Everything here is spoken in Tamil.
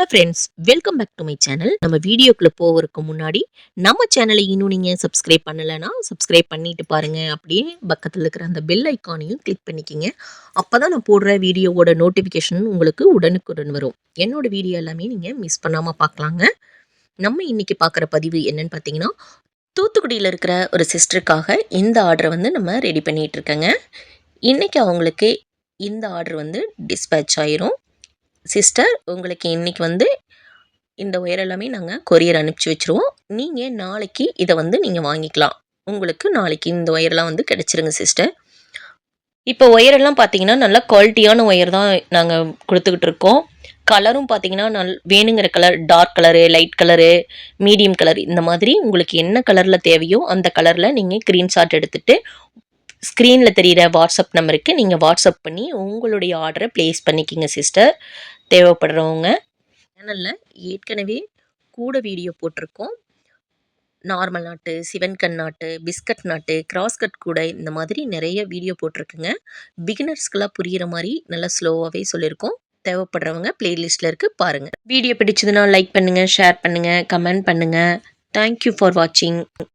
Hello friends welcome back to my channel நம்ம வீடியோக்குள்ளே போகிறதுக்கு முன்னாடி நம்ம சேனலை இன்னும் நீங்கள் சப்ஸ்கிரைப் பண்ணலைன்னா சப்ஸ்கிரைப் பண்ணிட்டு பாருங்கள் அப்படியே பக்கத்தில் இருக்கிற அந்த பெல் ஐக்கானையும் கிளிக் பண்ணிக்கிங்க. அப்போ தான் நான் போடுற வீடியோவோட நோட்டிஃபிகேஷன் உங்களுக்கு உடனுக்குடன் வரும். என்னோட வீடியோ எல்லாமே நீங்கள் மிஸ் பண்ணாமல் பார்க்கலாங்க. நம்ம இன்னைக்கு பார்க்குற பதிவு என்னன்னு பார்த்தீங்கன்னா தூத்துக்குடியில் இருக்கிற ஒரு சிஸ்டருக்காக இந்த ஆர்டரை வந்து நம்ம ரெடி பண்ணிகிட்டு இருக்கேங்க. இன்றைக்கி அவங்களுக்கு இந்த ஆர்டர் வந்து டிஸ்பேச் ஆயிரும். சிஸ்டர் உங்களுக்கு இன்றைக்கி வந்து இந்த ஒயர் எல்லாமே நாங்கள் கொரியர் அனுப்பிச்சி வச்சுருவோம். நீங்கள் நாளைக்கு இதை வந்து நீங்கள் வாங்கிக்கலாம். உங்களுக்கு நாளைக்கு இந்த ஒயர்லாம் வந்து கிடச்சிருங்க சிஸ்டர் இப்போ ஒயரெல்லாம் பார்த்தீங்கன்னா நல்லா குவாலிட்டியான ஒயர் தான் நாங்கள் கொடுத்துக்கிட்டு இருக்கோம். கலரும் பார்த்தீங்கன்னா நல் வேணுங்கிற colour dark colour light colour medium colour இந்த மாதிரி உங்களுக்கு என்ன கலரில் தேவையோ அந்த கலரில் நீங்கள் ஸ்க்ரீன்ஷாட் எடுத்துகிட்டு ஸ்க்ரீனில் தெரிகிற வாட்ஸ்அப் நம்பருக்கு நீங்கள் வாட்ஸ்அப் பண்ணி உங்களுடைய ஆர்டரை ப்ளேஸ் பண்ணிக்கிங்க சிஸ்டர் தேவைப்படுறவங்க. சேனலில் ஏற்கனவே கூட வீடியோ போட்டிருக்கோம். நார்மல் நாட்டு சிவன்கண் நாட்டு பிஸ்கட் நாட்டு கிராஸ்கட் கூட இந்த மாதிரி நிறைய வீடியோ போட்டிருக்குங்க. பிகினர்ஸ்க்கெல்லாம் புரிகிற மாதிரி நல்லா ஸ்லோவாகவே சொல்லியிருக்கோம். தேவைப்படுறவங்க பிளேலிஸ்ட்டில் இருக்குது பாருங்கள் வீடியோ பிடிச்சதுன்னா லைக் பண்ணுங்கள் ஷேர் பண்ணுங்கள் கமெண்ட் பண்ணுங்கள் தேங்க்யூ ஃபார் வாட்சிங்